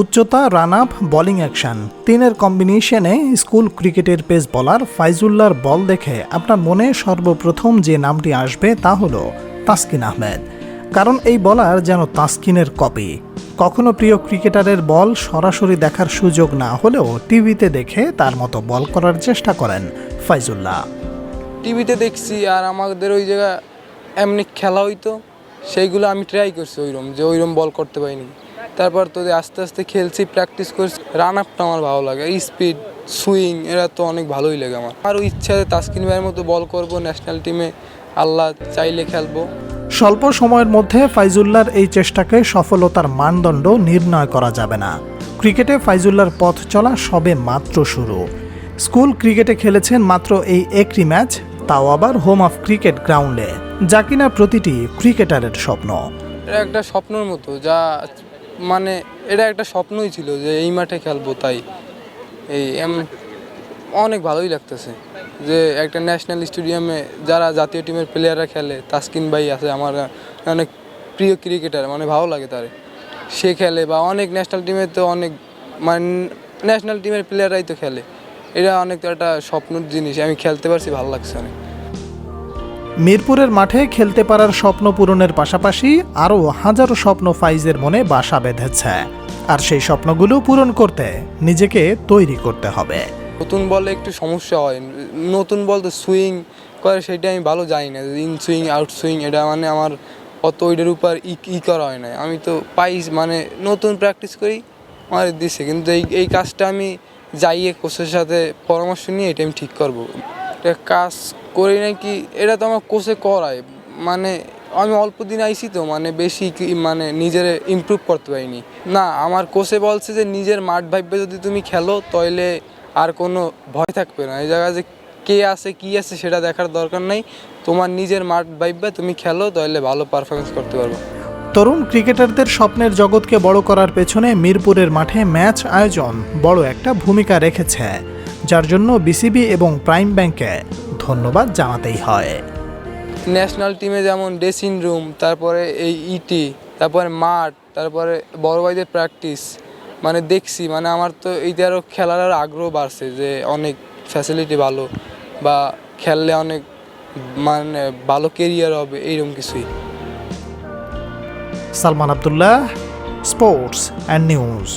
উচ্চতা run up bowling action. তিনের কম্বিনেশনে স্কুল ক্রিকেটের পেস বলার ফাইজুল্লাহর বল দেখে আপনার মনে সর্বপ্রথম যে নামটি আসবে তা হলো তাসকিন আহমেদ। কারণ এই বলার যেন তাসকিনের কপি। কখনো প্রিয় ক্রিকেটারের বল সরাসরি দেখার সুযোগ না হলেও টিভিতে দেখে তার মতো বল করার চেষ্টা করেন ফাইজুল্লাহ। টিভিতে দেখছি আর আমাদের ওই জায়গায় এমনি খেলা হইতো, সেইগুলো আমি ট্রাই করছি ওইরম, যে ওইরম বল করতে পারিনি। তারপর তো আস্তে আস্তে খেলছি প্র্যাকটিস করছি। রান আপটা আমার ভালো লাগে। স্পিড সুইং এরা তো অনেক ভালোই লাগে আমার। আরও ইচ্ছা আছে তাসকিন ভাইয়ের মতো বল করব ন্যাশনাল টিমে আল্লাহ চাইলে খেলব। স্বল্প সময়ের মধ্যে ফাইজুল্লার এই চেষ্টাকে সফলতার মানদণ্ড নির্ণয় করা যাবে না। ক্রিকেটে ফাইজুল্লার পথ চলা সবে মাত্র শুরু। স্কুল ক্রিকেটে খেলেছেন মাত্র এই একটি ম্যাচ তাও আবার হোম অফ ক্রিকেট গ্রাউন্ডে যা কিনা প্রতিটি ক্রিকেটারের স্বপ্ন। এটা একটা স্বপ্নের মতো যা মানে এটা একটা স্বপ্নই ছিল যে এই মাঠে খেলব, তাই। এই অনেক ভালোই লাগতেছে যে একটা ন্যাশনাল স্টেডিয়ামে যারা জাতীয় টিমের প্লেয়াররা খেলে, তাসকিন ভাই আছে, আমার অনেক প্রিয় ক্রিকেটার মানে ভালো লাগে তারে। সে খেলে বা অনেক ন্যাশনাল টিমে তো অনেক মানে ন্যাশনাল টিমের প্লেয়াররাই তো খেলে। এটা অনেক একটা স্বপ্নের জিনিস, আমি খেলতে পারছি, ভালো লাগছে অনেক। মিরপুরের মাঠে খেলতে পারার স্বপ্ন পূরণের পাশাপাশি আরও হাজারো স্বপ্ন ফাইজের মনে বাসা বেঁধেছে। আর সেই স্বপ্নগুলো পূরণ করতে নিজেকে তৈরি করতে হবে। নতুন বলে একটু সমস্যা হয়। নতুন বল তো সুইং করে সেটা আমি ভালো জানি না। ইন সুইং, আউট সুইং, এটা মানে আমার অত ওইটার উপর ই ই করা হয় না। আমি তো পাই মানে নতুন প্র্যাকটিস করি, আমার দিছে। কিন্তু এই এই কাজটা আমি যাইয়ে কোচের সাথে পরামর্শ নিয়ে এটা আমি ঠিক করব। এটা কাজ করি নাকি এটা তো আমার কোচে করায় মানে আমি অল্প দিন আইছি তো মানে বেশি মানে নিজের ইমপ্রুভ করতে পারিনি। না, আমার কোচে বলছে যে, নিজের মাঠ ভাববে যদি তুমি খেলো তাহলে আর কোনো ভয় থাকবে না। এই জায়গায় যে কে আছে, কি আছে, সেটা দেখার দরকার নাই। তোমার নিজের মাঠ ভাববে, তুমি খেলো তাহলে ভালো পারফরমেন্স করতে পারবে। তরুণ ক্রিকেটারদের স্বপ্নের জগৎকে বড় করার পেছনে মিরপুরের মাঠে ম্যাচ আয়োজন বড় একটা ভূমিকা রেখেছে, যার জন্য বিসিবি এবং প্রাইম ব্যাংকে ধন্যবাদ জানাতেই হয়। ন্যাশনাল টিমে যেমন ড্রেসিং রুম তারপরে এই ইটি তারপরে মাঠ তারপরে বড় ভাইদের প্র্যাকটিস মানে দেখছি মানে আমার তো এইটা আরও খেলার আর আগ্রহ বাড়ছে যে অনেক ফ্যাসিলিটি ভালো বা খেললে অনেক মানে ভালো কেরিয়ার হবে এইরকম কিছুই। Salman Abdullah sports and news